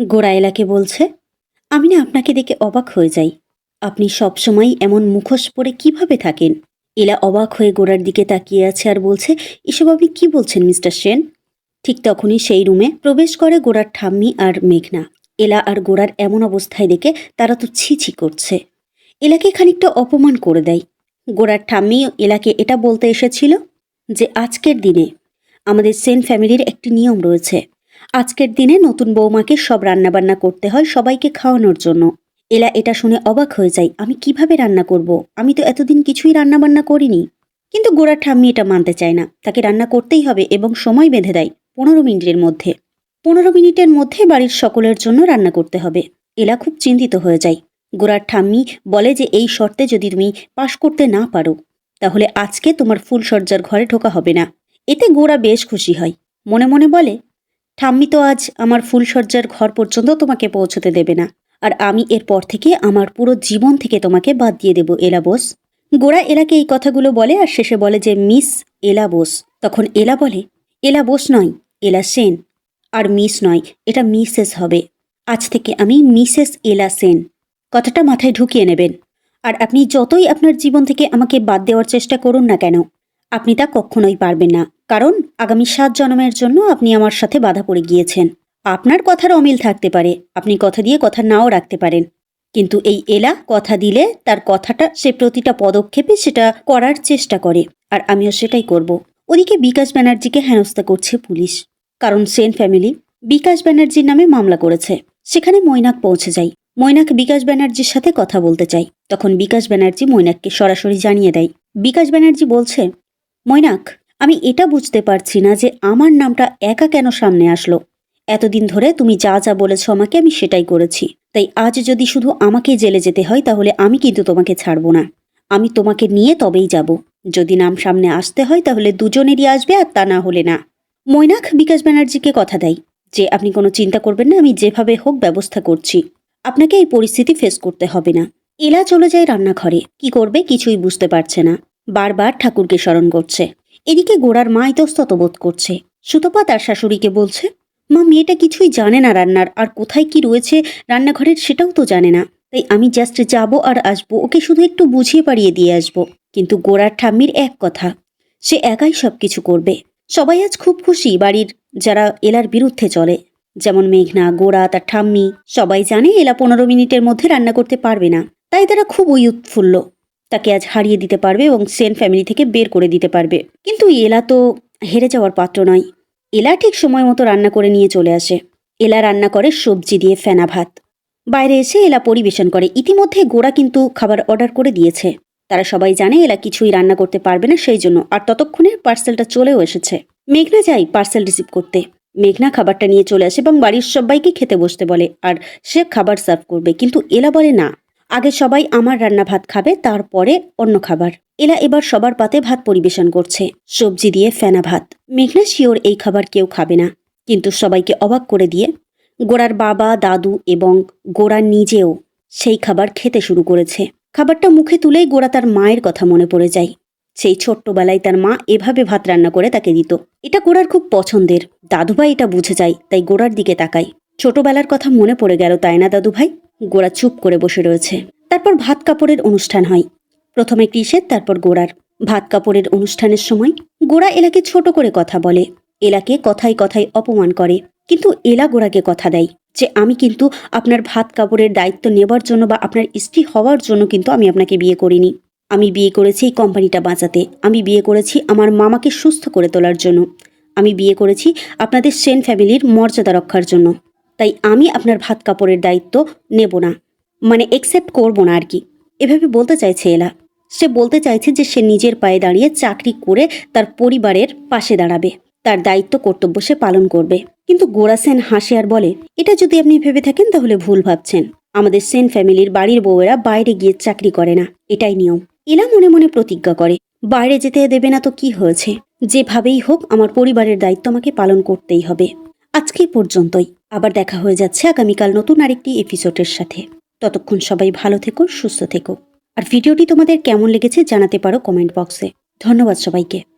গোড়া এলাকে বলছে, আমি না আপনাকে দেখে অবাক হয়ে যাই। আপনি সবসময় এমন মুখোশ পরে কীভাবে থাকেন? এলা অবাক হয়ে গোড়ার দিকে তাকিয়ে আছে আর বলছে, এসব আপনি কি বলছেন, মিস্টার সেন? ঠিক তখনই সেই রুমে প্রবেশ করে গোড়ার ঠাম্মি আর মেঘনা। এলা আর গোড়ার এমন অবস্থায় দেখে তারা তো ছি ছি করছে। এলাকে খানিকটা অপমান করে দেয়। গোড়ার ঠাম্মি এলাকে এটা বলতে এসেছিল যে, আজকের দিনে আমাদের সেন ফ্যামিলির একটি নিয়ম রয়েছে। আজকের দিনে নতুন বৌমাকে সব রান্নাবান্না করতে হয় সবাইকে খাওয়ানোর জন্য। এলা এটা শুনে অবাক হয়ে যায়, আমি কীভাবে রান্না করব? আমি তো এতদিন কিছুই রান্নাবান্না করিনি। কিন্তু গোড়ার ঠাম্মি এটা মানতে চায় না। তাকে রান্না করতেই হবে এবং সময় বেঁধে দেয় পনেরো মিনিটের মধ্যে। পনেরো মিনিটের মধ্যে বাড়ির সকলের জন্য রান্না করতে হবে। এলা খুব চিন্তিত হয়ে যায়। গোড়ার ঠাম্মি বলে যে এই শর্তে যদি তুমি পাশ করতে না পারো, তাহলে আজকে তোমার ফুলসজ্জার ঘরে ঢোকা হবে না। এতে গোড়া বেশ খুশি হয়। মনে মনে বলে ঠাম্মি তো আজ আমার ফুলসজ্জার ঘর পর্যন্ত তোমাকে পৌঁছতে দেবে না। আর আমি এরপর থেকে আমার পুরো জীবন থেকে তোমাকে বাদ দিয়ে দেব, এলা বোস। গোড়া এলাকে এই কথাগুলো বলে আর শেষে বলে যে, মিস এলা বোস। তখন এলা বলে, এলা বোস নয়, এলা সেন। আর মিস নয়, এটা মিসেস হবে। আজ থেকে আমি মিসেস এলা সেন। কথাটা মাথায় ঢুকিয়ে নেবেন। আর আপনি যতই আপনার জীবন থেকে আমাকে বাদ দেওয়ার চেষ্টা করুন না কেন আপনি তা কখনোই পারবেন না। কারণ আগামী সাত জন্মের জন্য আপনি আমার সাথে বাধা পড়ে গিয়েছেন। আপনার কথার অমিল থাকতে পারে। আপনি কথা দিয়ে কথা নাও রাখতে পারেন। কিন্তু এই এলা কথা দিলে তার কথাটা সে প্রতিটা পদক্ষেপে সেটা করার চেষ্টা করে। আর আমিও সেটাই করব। ওদিকে বিকাশ ব্যানার্জিকে হেনস্থা করছে পুলিশ। কারণ সেন ফ্যামিলি বিকাশ ব্যানার্জির নামে মামলা করেছে। সেখানে মৈনাক পৌঁছে যায়। মৈনাক বিকাশ ব্যানার্জির সাথে কথা বলতে চায়। তখন বিকাশ ব্যানার্জি মৈনাককে সরাসরি জানিয়ে দেয়। বিকাশ ব্যানার্জি বলছে মৈনাক, আমি এটা বুঝতে পারছি না যে আমার নামটা একা কেন সামনে আসলো। এতদিন ধরে তুমি যা যা বলেছ আমাকে, আমি সেটাই করেছি। তাই আজ যদি শুধু আমাকে জেলে যেতে হয়, তাহলে আমি কিন্তু তোমাকে ছাড়বো না। আমি তোমাকে নিয়ে তবেই যাব। যদি নাম সামনে আসতে হয়, তাহলে দুজনেরই আসবে আর তা না হলে না। মৈনাক, বিকাশ ব্যানার্জিকে কথা দেয়। যে আপনি কোনো চিন্তা করবেন না, আমি যেভাবে হোক ব্যবস্থা করছি। আপনাকে এই পরিস্থিতি ফেস করতে হবে না। এলা চলে যায় রান্নাঘরে। কি করবে কিছুই বুঝতে পারছে না। বারবার ঠাকুরকে স্মরণ করছে। এদিকে গোড়ার মা ইতস্তত বোধ করছে। সুতপা তার শাশুড়িকে বলছে, মা, মেয়েটা কিছুই জানে না রান্নার, আর কোথায় কি রয়েছে রান্নাঘরের সেটাও তো জানে না। তাই আমি জাস্ট যাব আর আসব, ওকে শুধু একটু বুঝিয়ে পারিয়ে দিয়ে আসব। কিন্তু গোড়ার ঠাম্মির এক কথা, সে একাই সব কিছু করবে। সবাই আজ খুব খুশি বাড়ির যারা এলার বিরুদ্ধে চলে। যেমন মেঘনা গোড়া তার ঠাম্মি, সবাই জানে এলা পনেরো মিনিটের মধ্যে রান্না করতে পারবে না। তাই তারা খুবই উৎফুল্ল তাকে আজ হারিয়ে দিতে পারবে এবং সেন ফ্যামিলি থেকে বের করে দিতে পারবে। কিন্তু এলা তো হেরে যাওয়ার পাত্র নয়। এলা ঠিক সময় মতো রান্না করে নিয়ে চলে আসে। এলা রান্না করে সবজি দিয়ে ফেনা ভাত। বাইরে এসে এলা পরিবেশন করে। ইতিমধ্যে গোড়া কিন্তু খাবার অর্ডার করে দিয়েছে। তারা সবাই জানে এলা কিছুই রান্না করতে পারবে না সেই জন্য, আর ততক্ষণে পার্সেলটা চলেও এসেছে। মেঘনা যাই পার্সেল রিসিভ করতে। মেঘনা খাবারটা নিয়ে চলে আসে এবং বাড়ির সবাইকে খেতে বসতে বলে, আর সে খাবার সার্ভ করবে। কিন্তু এলা বলে না। আগে সবাই আমার রান্না ভাত খাবে, তারপরে অন্য খাবার। এলা এবার সবার পাতে ভাত পরিবেশন করছে, সবজি দিয়ে ফেনা ভাত। মেঘনা শিওর এই খাবার কেউ খাবে না, কিন্তু সবাইকে অবাক করে দিয়ে গোড়ার বাবা, দাদু এবং গোড়া নিজেও সেই খাবার খেতে শুরু করেছে। খাবারটা মুখে তুলেই গোড়া তার মায়ের কথা মনে পড়ে যায়। সেই ছোট্টবেলায় তার মা এভাবে ভাত রান্না করে তাকে দিত। এটা গোড়ার খুব পছন্দের। দাদুভাই এটা বুঝে যায়, তাই গোড়ার দিকে তাকায়। ছোটবেলার কথা মনে পড়ে গেল, তাই না, দাদুভাই? গোড়া চুপ করে বসে রয়েছে। তারপর ভাত কাপড়ের অনুষ্ঠান হয়। প্রথমে কৃষের, তারপর গোড়ার ভাত কাপড়ের অনুষ্ঠানের সময় গোড়া এলাকে ছোট করে কথা বলে। এলাকে কথায় কথায় অপমান করে। কিন্তু এলা গোড়াকে কথা দেয় যে, আমি কিন্তু আপনার ভাত কাপড়ের দায়িত্ব নেবার জন্য বা আপনার স্ত্রী হওয়ার জন্য কিন্তু আমি আপনাকে বিয়ে করিনি। আমি বিয়ে করেছি এই কোম্পানিটা বাঁচাতে। আমি বিয়ে করেছি আমার মামাকে সুস্থ করে তোলার জন্য। আমি বিয়ে করেছি আপনাদের সেন ফ্যামিলির মর্যাদা রক্ষার জন্য। তাই আমি আপনার ভাত কাপড়ের দায়িত্ব নেব না। মানে একসেপ্ট করব না আর কি। এভাবে বলতে চাইছে এলা। সে বলতে চাইছে যে সে নিজের পায়ে দাঁড়িয়ে চাকরি করে তার পরিবারের পাশে দাঁড়াবে। তার দায়িত্ব কর্তব্য সে পালন করবে। কিন্তু গোড়া সেন হাসে আর বলে, এটা যদি আপনি ভেবে থাকেন তাহলে ভুল ভাবছেন। আমাদের সেন ফ্যামিলির বাড়ির বউয়েরা বাইরে গিয়ে চাকরি করে না। এটাই নিয়ম। এলা মনে মনে প্রতিজ্ঞা করে, বাইরে যেতে দেবে না তো কি হয়েছে? যেভাবেই হোক, আমার পরিবারের দায়িত্ব আমাকে পালন করতেই হবে। আজকে পর্যন্তই। আবার দেখা হয়ে যাচ্ছে আগামীকাল নতুন আরেকটি এপিসোডের সাথে। ততক্ষণ সবাই ভালো থেকো, সুস্থ থেকো। আর ভিডিওটি তোমাদের কেমন লেগেছে জানাতে পারো কমেন্ট বক্সে। ধন্যবাদ সবাইকে।